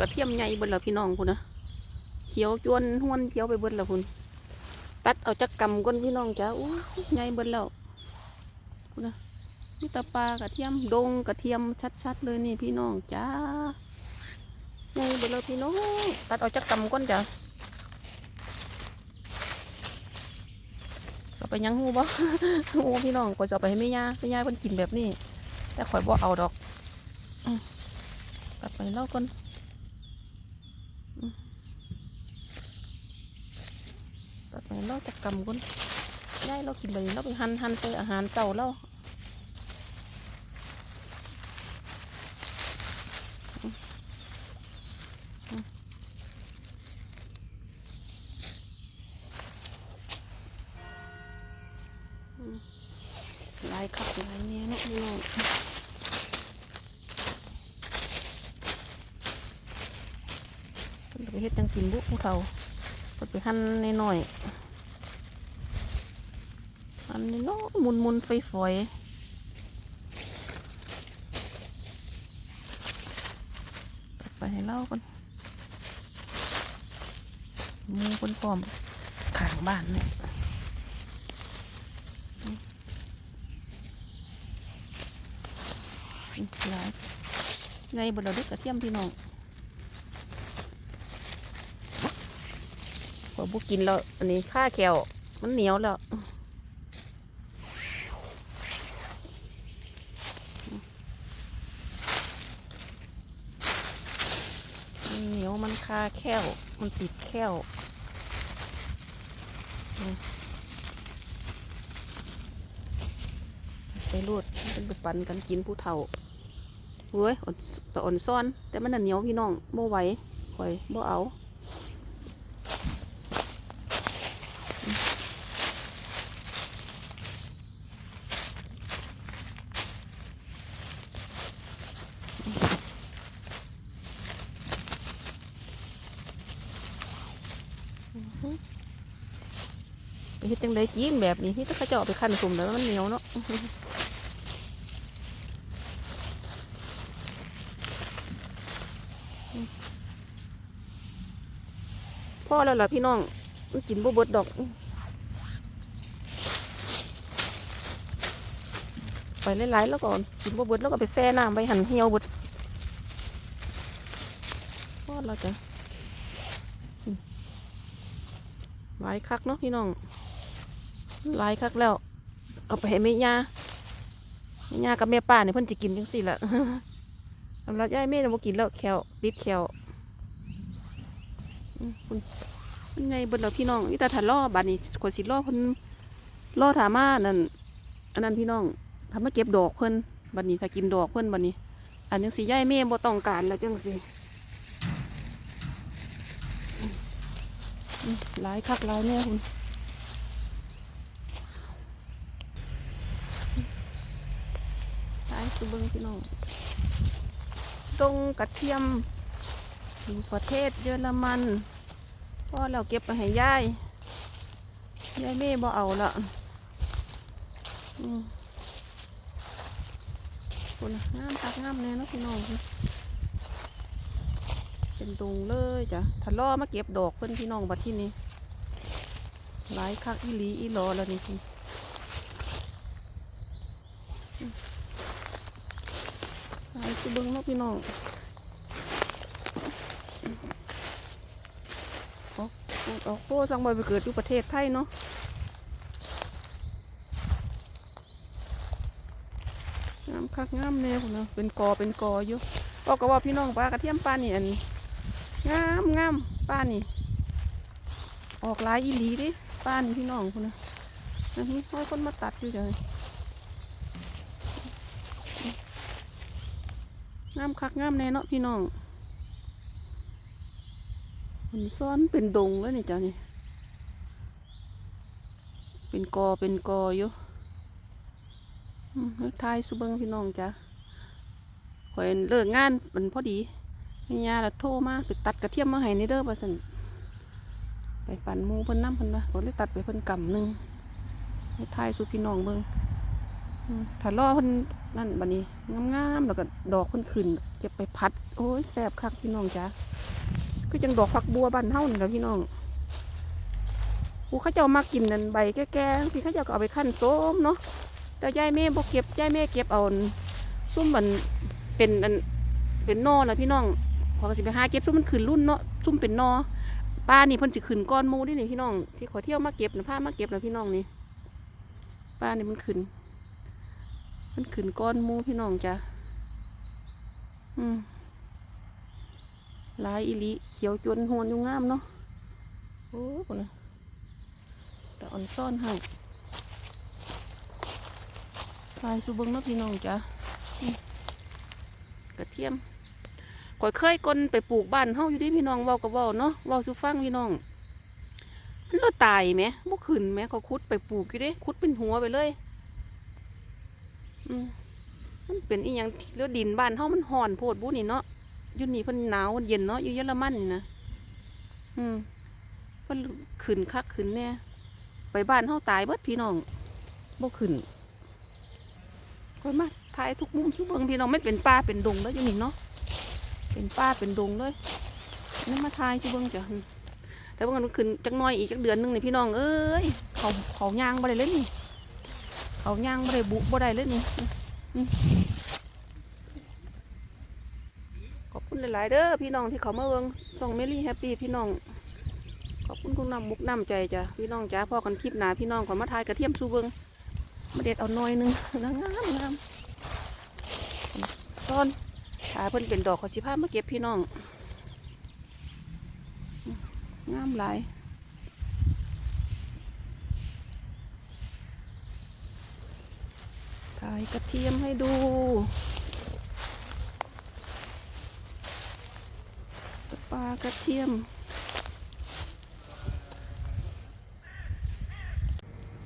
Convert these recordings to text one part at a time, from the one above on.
กระเทียมใหญ่เบิดแล้วพี่น้องคุณนะเขียวจวนห้วนเขียวไปเบิดแล้วคุณตัดเอาจักกำก้นพี่น้องจ้าอู้ยใหญ่เบิดแล้วคุณนะนี่ตาปลากระเทียมดงกระเทียมชัดๆเลยนี่พี่น้องจ้าใหญ่เบิดแล้วพี่น้องตัดเอาจักกำก้นจ้าเอาไปยังหูบ่หูพี่น้องข่อยจะไปให้แม่ย่าแม่ย่าเพิ่นกินแบบนี้ แต่ข่อยบ่เอาดอกตัดไปเล่าก่อน ตัดไปเราจะกำก้นได้เรากินไปเราไปหั่นหั่นใส่อาหารเช้าเราอืมอืมอืมหลายคักหลายเนี่ยเนาะพี่น้องเพิ่นก็ ไปเฮ็ดจังกินบุผู้เฒ่าเปิดไปหั่นน้อยๆหั่นน้อยมุนมุนๆฝอยไปให้เล่ากันมูคนพร้อมข้างบ้านเนี่ยหลายไงบดเราด็กกระเทียมพี่น้อง พอบุกินแล้ว อันนี้ข้าแขวมันเหนียวแล้วมันเหนียวมันคาแข้ว มันติดแข้วไปรูดเป็นไปปั่นกันกินผู้เฒ่าเว้ยอ่อนแต่อ่อนซ่อน แต่มันน่ะเหนียวพี่น้องบ่ไหวข่อยบ่เอา ฮ็ดจังไดจีนแบบนี้นี่ถ้าเขาจะเอาไปคั่นสุ่มแล้วมันเหนียวเนาะพ่อแล้วล่ะพี่น้องมันกินบ่เบิดดอก ไปหลายๆแล้วก็กินบ่เบิดแล้วก็ไปแช่น้ำไปหั่นเหี่ยวเบิดพ่อแล้วจ้ะอืมหลายคักเนาะพี่น้อง หลายคักแล้ว เอาไปให้แม่ย่าแม่ย่ากับแม่ป้าเนี่ยเพิ่นจะกินจังสี่ละสำหรับยายแม่เนี่ยบ่กินแล้วแควติดแควอืมคุณมันไงบิดแล้วพี่น้องนี่ตาถัดล่อบัดนี้ขวดสิล่อเพิ่นล่อถามานั่นอันนั้นพี่น้องทำมาเก็บดอกเพิ่นบัดนี้ถ้ากินดอกเพิ่นบัดนี้ อันจังสิยายแม่บ่ต้องการแล้วจังสิหลายคักหลายแน่คุณ ขาย สุเบิงพี่น้องตรงกระเทียมอยู่ประเทศเยอรมันพ่อเราเก็บไปให้ยายยายแม่บ่เอาละอคนน่ะงามตักงามแน่นะพี่น้องเป็นตรงเลยจ้ะถ้าล่อมาเก็บดอกเพิ่นพี่น้องบัดที่นี้หลายคักอีหลีอีหลอแล้วนี่พี่ ไป สิเบิ้งนาะพี่น้องโอ้โอ้โอ้โอ้สังบอยไปเกิดอยู่ประเทศไทยเนาะงามคักงามแนวพุ่นเนาะเป็นกอเป็นกออยู่บอกก็ว่าพี่น้องปลากระเทียมป้านี่อันงามงามป้านี่ ออกลายอีหลีดิป้านี่พี่น้องพุ่นนะนนี้ห้อยคนมาตัดอยู่จ้ะามคักงามแน่เนาะพี่น้องมันซ้อนเป็นดงแล้วนี่จ้ะนี่ เป็นกอเป็นกออยู่อืมแล้วทายสุเบิงพี่น้องจ้ะข่อยเลิกงานมันพอดีแม่ยาละโทรมาไปตัดกระเทียมมาให้ในเด้อว่สันไปปั่นมูเพิ่นน้ำเพิ่นนะก็เลยตัดไปเพิ่นกำหนึ่งทายสุพี่น้องเบิงอืม ถ้ารอเพิ่นนั่นบัดนี้งามๆแล้วก็ดอกเพิ่นขึ้นเก็บไปพัด โอ้ยแซ่บคักพี่น้องจ้าคือจังดอกผักบัวบ้านเฮานี่ล่ะพี่น้องผู้เขาเจ้ามากินนั่นใบแก่ๆจังซี่เขาเจ้าก็เอาไปคั่นส้มเนาะแต่ยายแม่บ่เก็บยายแม่เก็บเอาซุ่มมันเป็นอันเป็นนอแล่ะพี่น้องขอยก็สิไปหาเก็บซุ่มมันขึ้นรุ่นเนาะซุ่มเป็นนอป้านี่เพิ่นสิขึ้นก้อนมูนี่นี่พี่น้อง ที่ขอเที่ยวมาเก็บนะพามาเก็บนะพี่น้องนี่ป้านี่มันขึ้น มันขึ้นก้อนมูพี่น้องจ้ะอืมลายอีหลิเขียวจนหวนอยู่งามเนาะโอ้โหนะแต่อ่อนซ่อนให้ลายสุบงเนาะพี่น้องจ้ะกระเทียมก่อยเคยกลไปปลูกบ้านเฮาอยู่ดิพี่น้องเว้ากับเว้าเนาะเว้าสุฟังพี่น้องมันเราตายไหมบ่ขึ้นไหมเขาคุดไปปลูกอยู่ด้คุดเป็นหัวไปเลย มันเป็นอีหยังแล้วดินบ้านเฮามันห่อนโพดบุนี่เนาะอยู่นี่เพิ่นหนาวเย็นเนาะอยู่เยอรมันนี่นะอืมเพิ่นขึ้นคักขึ้นแน่ไปบ้านเฮาตายเบิดพี่น้องบ่ขึ้นก็มาถ่ายทุกมุมทุกเบิงพี่น้องไม่เป็นป่าเป็นดงแล้วอยู่นี่เนาะเป็นป่าเป็นดงเลยนี่มาถ่ายทุกเบิงจ้ะแต่ว่ามันขึ้นจักน้อยอีกจักเดือนหนึงนี่พี่น้องเอ้ยเขาเขาย่างบ่ได้เลยนี่ เขาย่างบ่ได้บุบ่ได้เลยนี่ขอบคุณหลาย ๆ เด้อพี่น้องที่เขามาเบิ่งส่องเมลี่แฮปปี้พี่น้อง ขอบคุณคุณน้ำมุกน้ำใจจ้ะพี่น้องจ้าพ่อกันคลิปหนาพี่น้องขอมาทายกระเทียมสูเบิงมาเด็ดเอาหน่อยหนึงงามงามงามต้นถ้าเพิ่นเป็นดอกขอสิพามาเก็บพี่น้อง งามหลายายกระเทียมให้ดู ปลากระเทียม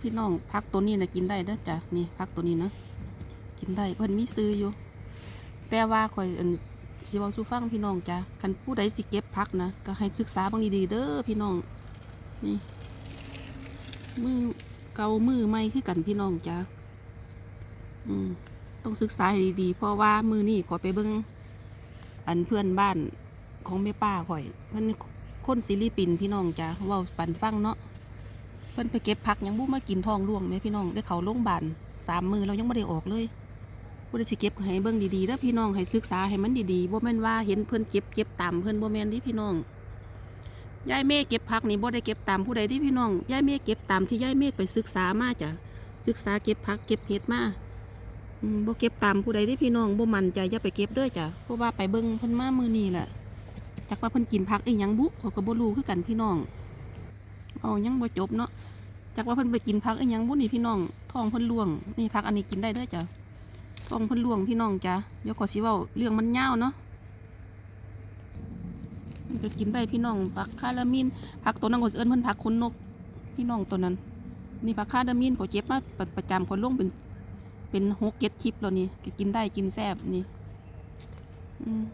พี่น้องพักตัวนี้นะกินได้เด้อจ้ะนี่พักตัวนี้นะ กินได้เพิ่นมีซื้ออยู่ แต่ว่าคอยอันสิเว้าสู่ฟังพี่น้องจ้ะคันผู้ใดสิเก็บพักนะ ก็ให้ศึกษาเบางดีๆเด้อพี่น้อง นี่ มือเกามือไม่คือกันพี่น้องจ้ะ ต้องศึกษาดีๆ เพราะว่ามือนี่ขอไปเบิ่งอันเพื่อนบ้านของแม่ป้าข่อยเพิ่อนคนซิลิปินพี่น้องจ้ะว้าปันฟังเนาะเพิ่อนไปเก็บผักยังบุ้มากินทองร่วงแม่พี่น้องได้เขาโรงบาลสามมือเรายังไม่ได้ออกเลยบ่ได้สิเก็บให้เบิ่งดีๆเด้อพี่น้องให้ศึกษาให้มันดีๆบ่แม่นว่าเห็นเพิ่อนเก็บเก็บตามเพิ่อนบ่แม่นเดิพี่น้องยายเมฆเก็บผักนี่บ่ได้เก็บตามผู้ใดเดิพี่น้องยายเมฆเก็บตามที่ยายเมฆไปศึกษามาจ้ะศึกษาเก็บผักเก็บเห็ดมา บ่เก็บตามผู้ใดเดิพี่น้องบ่มั่นใจอย่าไปเก็บเด้อจ้ะเพราะว่าไปเบิ่งเพิ่นมามือนี้แหละจักว่าเพิ่นกินผักอีหยังบุเขาก็บ่รู้คือกันพี่น้องเอายังบ่จบเนาะจักว่าเพิ่นไปกินผักอีหยังบุนี่พี่น้องท้องเพิ่นร่วงนี่ผักอันนี้กินได้เด้อจ้ะต้องเพิ่นลวงพี่น้องจ้ะเดี๋ยวขอสิเว้าเรื่องมันยาวเนาะจะกินได้พี่น้องผักคารามินผักตัวนั้นก็เอิ้นเพิ่นผักขนนก พี่น้องตัวนั้น นี่ผักคารามินขอเจ็บมาประจำขอลงเป็น เป็นหกเจ็ดคลิปแล้วนี่ก็กินได้กินแซ่บนี่อืม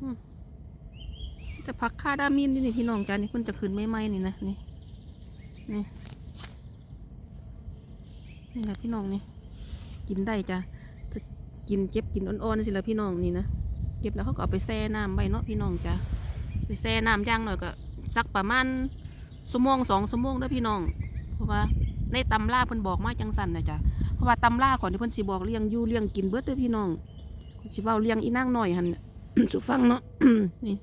อืมแต่ผักคารามินนี่นี่พี่น้องจ้ะนี่เพิ่นจะขึ้นไม่ไหมนี่นะนี่นี่นี่แหละพี่น้องนี่ กินได้จ้ะถ้ากินเก็บกินอ่อนๆสิละพี่น้องนี่นะเก็บแล้วเขาก็เอาไปแช่น้ำไว้เนาะพี่น้องจ้ะไปแช่น้ำย่างหน่อยก็สักประมาณชั่วโมงสองชั่วโมงเด้พี่น้อง เพราะว่า ในตำราเพิ่นบอกมาจังสันนะจ้ะเพราะว่าตำราก่อนที่เพิ่นสิบอกเลี้ยงอยู่เลี้ยงกินเบิดเด้อพี่น้องสิเว้าเลี้ยงอีนางหน่อยหันสุฟังเนาะนี่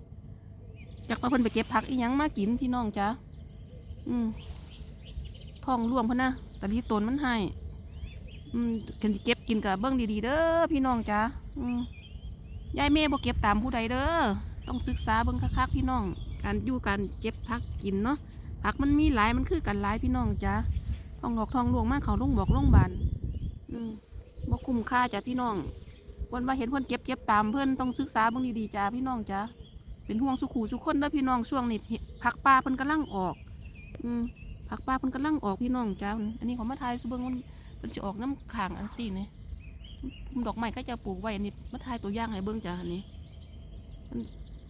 จักว่าเพิ่นไปเก็บผักอีหยังมากินพี่น้องจ้ะอืมท้องร่วงเพิ่นนะแต่ที่ตนมันให้อืมกันสิเก็บกินกับเบิ้งดีๆเด้อพี่น้องจ้าอืมยายแม่บ่เก็บตามผู้ใดเด้อต้องศึกษาเบิ้งคักๆพี่น้อง การอยู่การเก็บผักกินเนาะผักมันมีหลายมันคือกันหลายพี่น้องจ้า ทองดอกทองหลวงมากเขาลงบอกลงบานอืมบ่คุ้มค่าจ้ะพี่น้องวันว่าเห็นเพิ่อนเก็บเก็บตามเพิ่อนต้องศึกษาเบิ้งดีๆจ้าพี่น้องจ้าเป็นห่วงสุขูสุขคนเด้อพี่น้องช่วงนี้ผักป่าเพิ่นกำลังออก อืมผักป่าเพิ่นกำลังออกพี่น้องจ้าอันนี้ของมาทายสุเบิ้งมันมันจะออกน้ำขางอันสี่นี่พุ่มดอกไม้ก็จะปลูกไว้อันนี้มาทายตัวอย่างให้เบิ่งจ้ะอันนี้มัน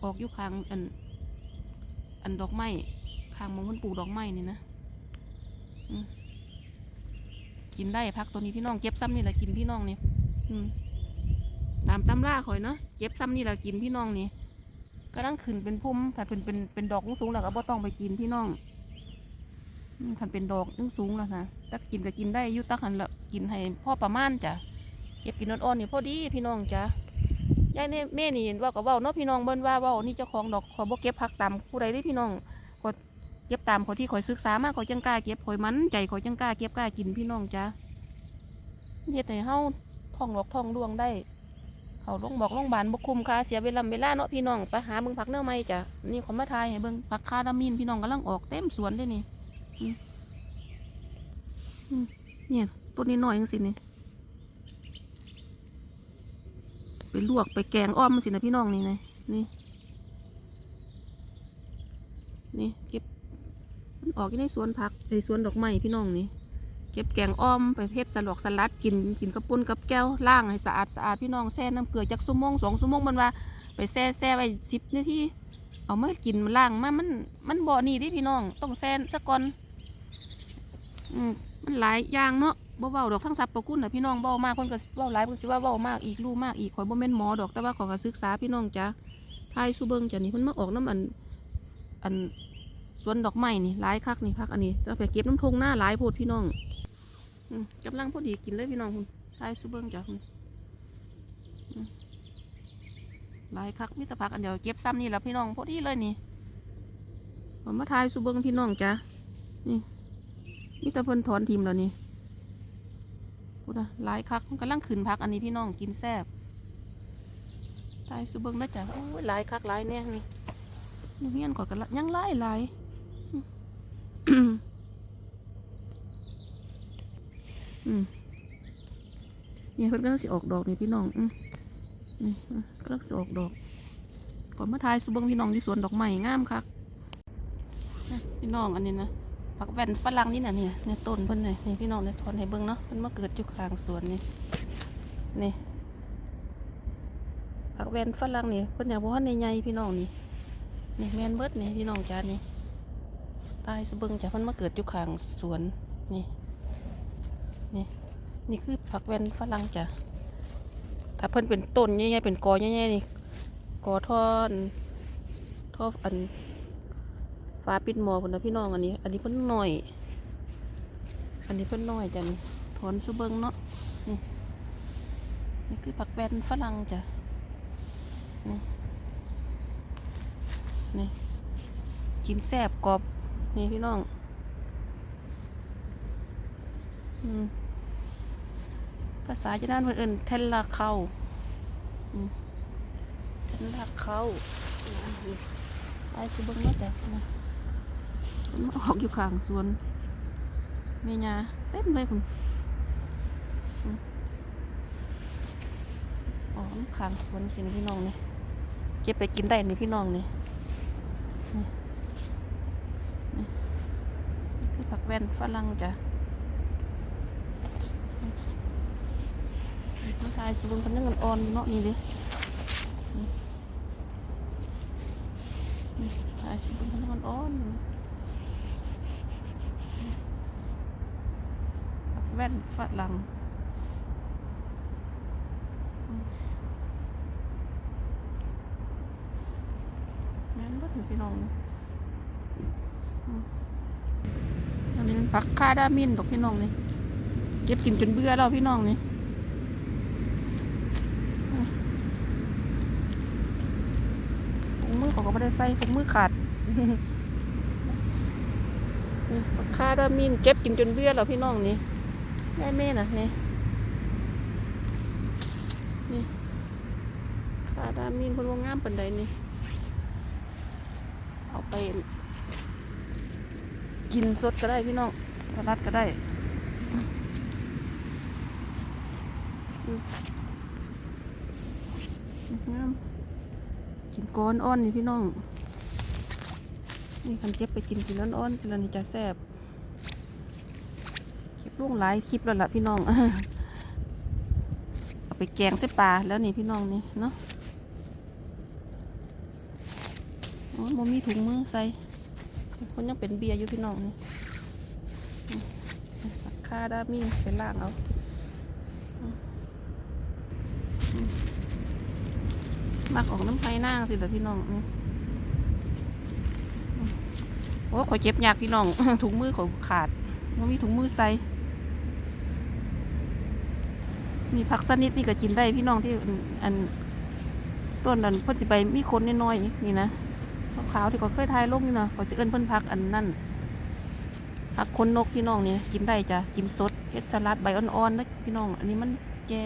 ออกอยู่ขางอัน อันดอกไม้ขางมองมันปลูกดอกไม้นี่นะอืม กินได้พักตัวนี้พี่น้องเก็บซ้ำนี่แหละกินพี่น้องนี่อืมตามตำราข่อยเนาะเก็บซ้ำนี่แหละกินพี่น้องนี่ก็ต้องขึ้นเป็นพุ่มถ้าเป็นเป็นเป็นดอกสูงแล้วก็บ่ต้องไปกินพี่น้องคันเป็นดอกสูงแล้วนะตักกินก็กินได้อยุตักหันละกินให้พ่อประมาณจ้ะเก็บกินอ่อนๆนี่พอดีพี่น้องจ้ะยายเนี่ยแม่นี่เว่ากับว่าเนาะพี่น้องเบิ้นว่าว่านี่เจ้าของดอกขอบ่เก็บผักตามผู้ใดเด้พี่น้องขอย เก็บตามขอที่ขอยศึกษามาขอยจังกล้าเก็บขอยมันใจขอยจังกล้าเก็บกล้ากินพี่น้องจ้ะเฮ็ดให้เฮาท่องหลอกท่องดวงได้ เขาลงบอกโรงพยาบาลบ่คุ้มค่าเสียเวลาเวลาเนาะพี่น้องไปหาเบิ่งผักแนวใหม่จ้ะนี่ขอมาทายให้เบิ่งผักคาดามินพี่น้องกำลังออกเต็มสวนเลยนี่เนี่ยต้นนี้น้อยจังสินี่ไปลวกไปแกงอ้อมมันสินะพี่น้องนี่นะนี่นี่เก็บ ออกในสวนผักในสวนดอกไม้พี่น้องนี่เก็บแกงอ้อมไปเพชรสลอกสลัดกินกินกระปุ้นกับแก้วล่างให้สะอาดสะอาดพี่น้องแช่น้ำเกลือจากชั่วโมงสองชั่วโมงมันว่า ไปแช่แช่ไว้สิบนาทีเอามากินมาล่างมามันมันบ่อนี่ดิพี่น้อง ต้องแช่สักก่อนอืมมันหลายอย่างเนาะบ่เว้าดอกทั้งสับประคุณนะพี่น้องเว้ามากคนก็เว้าหลายคนสิว่าเว้ามากอีกรู้มากอีกข่อยบ่แม่นหมอดอกแต่ว่าขอยก็ศึกษาพี่น้องจ้ะทายสุเบิงจ้ะนี่เพิ่นมาออกน้ำอันอัน สวนดอกไม้นี่หลายคักนี่พักอันนี้แล้วไปเก็บน้ำทงหน้าหลายโพดพี่น้องกำลังพอดีกินเลยพี่น้องคุณทายซูเบิ้งจ้ะคุณหลายคักมิตรพักอันเดียวเก็บซ้ำนี่แหละพี่น้องพอดีเลยนี่ผมมาทายซูเบิ้งพี่น้องจ้ะนี่มิตรเพิ่นถอนทีมแล้วนี่พูดนะหลายคักกำลังขืนพักอันนี้พี่น้องกินแซ่บทายซูเบิ้งนะจ้ะโอ้ยหลายคักหลายแน่นี่นี่เมียนก่อนกันละยังหลายหลายอืม อืม เนี่ยเพิ่นก็สิออกดอกนี่พี่น้องอืมนี่ก็สิออกดอกก่อนมาทายสุเบิงพี่น้องที่สวนดอกไม้งามคักนะพี่น้องอันนี้นะผักแว่นฝรั่งนี่น่ะเนี่ยเนี่ยต้นเพิ่นเนี่ยนี่พี่น้องเนี่ยทอนให้เบิ่งเนาะเพิ่นมาเกิดอยู่ข้างสวนนี่นี่ผักแว่นฝรั่งนี่เพิ่นอยากบ่ทันในใหญ่พี่น้องนี่นี่แมนเบิดนี่พี่น้องจ้านี่ตายสุเบิงจ้ะเพิ่นมาเกิดอยู่ข้างสวนนี่นี่ นี่คือผักแวนฝรั่งจ้ะถ้าเพิ่นเป็นต้นใหญ่ๆเป็นกอใหญ่ๆนี่กอทอนทออันฟ้าปิดหมอคนนะพี่น้องอันนี้ อันนี้เพิ่นหน่อย อันนี้เพิ่นหน้อยจ้ะนี่ถอนสุเบิงเนาะนี่นี่คือผักแวนฝรั่งจ้ะนี่นี่กินแซ่บกรอบนี่พี่น้อง อืม ภาษาจะนั่นเพิ่นเอินเทนลาเข้าเทนลาเข้าไอ้สิบงมาแต่นะมันมาออกอยู่ข้างสวนเมียาเต็มเลยพุ่นอ๋อข้างสวนสินพี่น้องนี่เก็บไปกินได้นี่พี่น้องนี่นี่นี่คือผักแว่นฝรั่งจ้ะ มันทายสูงคนยังเงินอ่อนเนาะนี่ดินี่นี่ทายสูงคนยังเงินอ่อนแว่นฝรั่งอืมแม่นบ่ถึงพี่น้องนี่อืมอันนี้มันผักคาดามินดอกพี่น้องนี่เก็บกินจนเบื่อแล้วพี่น้องนี่ ถุงมือ เขาก็ไม่ได้ใส่ถุงมือขาดนี่คาดามินเก็บกินจนเบื่อแล้วพี่น้องนี่ได้แม่น่ะนี่นี่คาดามินคนว่างามปันใดนี่เอาไป กินสดก็ได้พี่น้องสลัดก็ได้งาม กินก้อนอ่อนนี่พี่น้อง นี่คันเก็บไปกินกินอ่อนๆสิละนี่จะแซ่บคลิปลุงหลายคลิปแล้วล่ะพี่น้องเอาไปแกงใส่ปลาแล้วนี่พี่น้องนี่เนาะโอ้ยมมีถุงมือใส่คนยังเป็นเบียร์อยู่พี่น้องนี่คาาดามีไปล่างเอาอืมอืม มักออกน้ำไผ่นางสิเด้อพี่น้องอืมอืมโอ้ข่อยเจ็บยากพี่น้อง ถุงมือข่อยขาดมันมีถุงมือใส่มีผักสนิดนี่ก็กินได้พี่น้องที่อันต้นนั้นพ่นสิไปมีคนน้อยๆนี่นะขาวที่ก็เคยทายลงนี่นะขอยสิเอิ้นเพิ่นผักอันนั่นผักคนนกพี่น้องนี่กินได้จ้ะกินสดเฮ็ดสลัดใบอ่อนๆนะพี่น้อง อันนี้มันแก่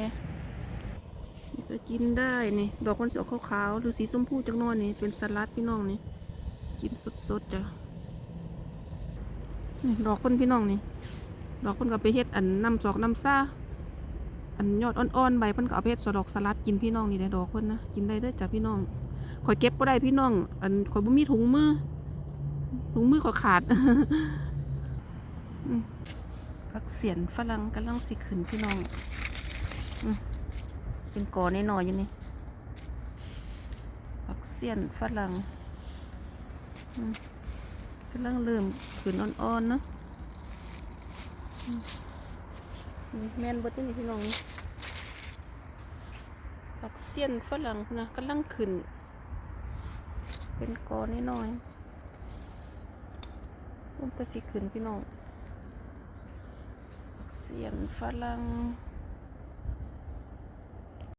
นี่ก็กินได้นี่ ดอกมันสีออกขาวๆหรือสีชมพูจักนอยนี่ เป็นสลัดพี่น้องนี่ กินสดๆจ้ะนี่ดอกคนพี่น้องนี่ ดอกคนก็ไปเฮ็ดอันน้ำสอกน้ำซ่าอันยอดอ่อนๆใบพิ่นก็เอาไปเฮ็ดสดอกสลัดกินพี่น้องนี่ได้ดอกเพิ่นนะ กินได้เด้อจ้ะพี่น้องข่อยเก็บบ่ได้พี่น้อง อันข่อยบ่มีถุงมือ ถุงมือข่อยขาดอืมผักเสียนฝรั่งกำลังสิขึ้นพี่น้องอื เป็นกอแน่นอนอยู่นี่ผักเสียนฝรั่งกำลังเริ่มขึ้นอ่อนๆเนาะนี่แมนบดนี่พี่น้องนี่ผักเสี้ยนฝรั่งนะกำลังขึ้นเป็นกอน้อยๆต้นตะสิขึ้นพี่น้องผักเสียนฝรั่ง